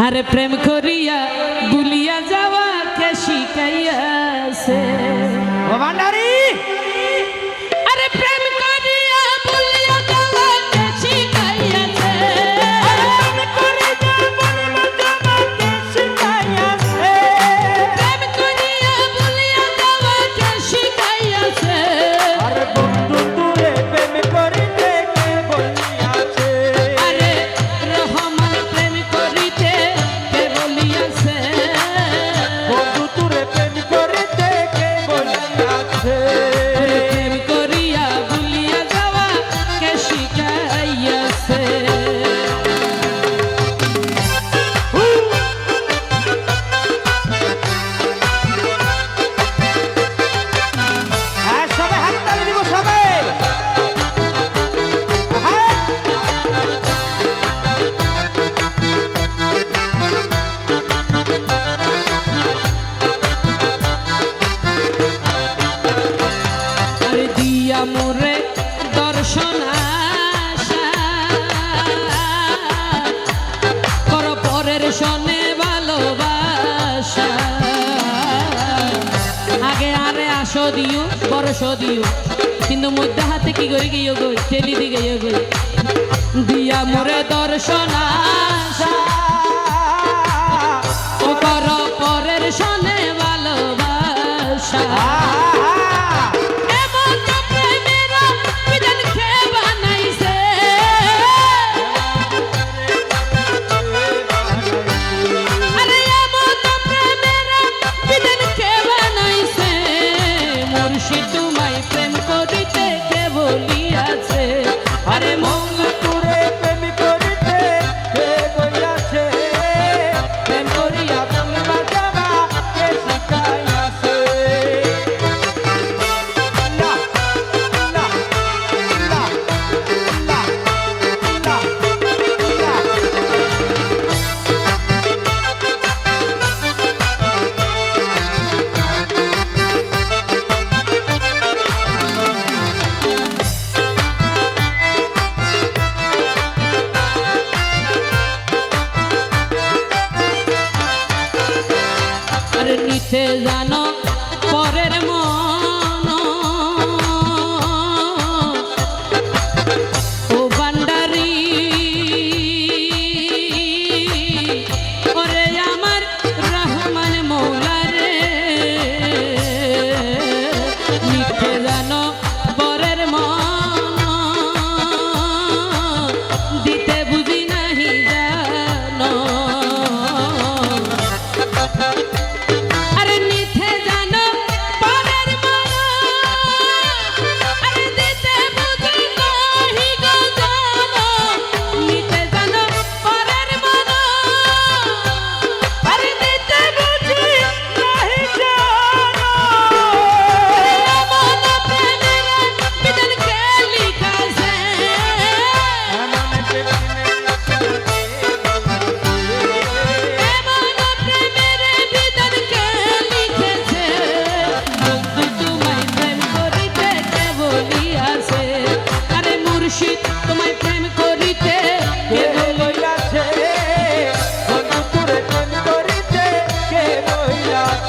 আরে প্রেম করিয়া ভুলিয়া যাওয়াকে শিখাইয়াছে বাপের সনে ভালোবাসা। আগে আরে আসো দিও বরস দিও। কিন্তু মধ্যে হাতে কি করে গিয়ে গই ঠেলি দিকে গই দিয়া মোরে দর্শনা সে জানো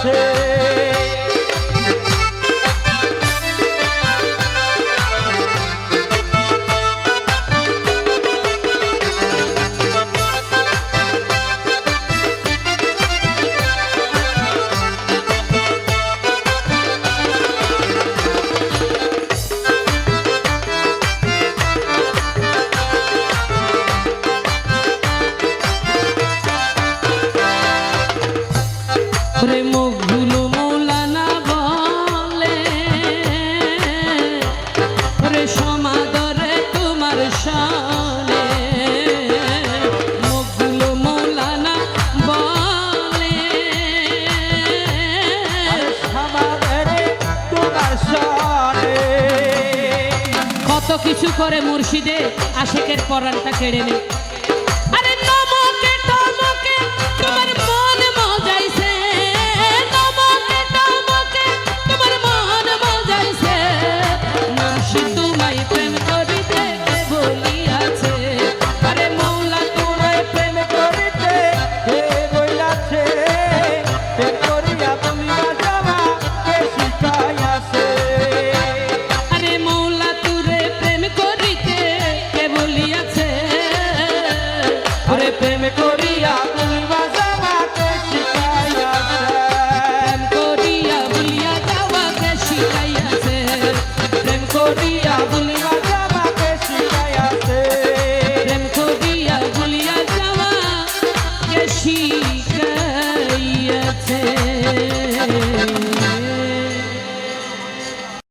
谢。কিছু করে মুর্শিদে আশেকের পরানটা কেড়ে নেয়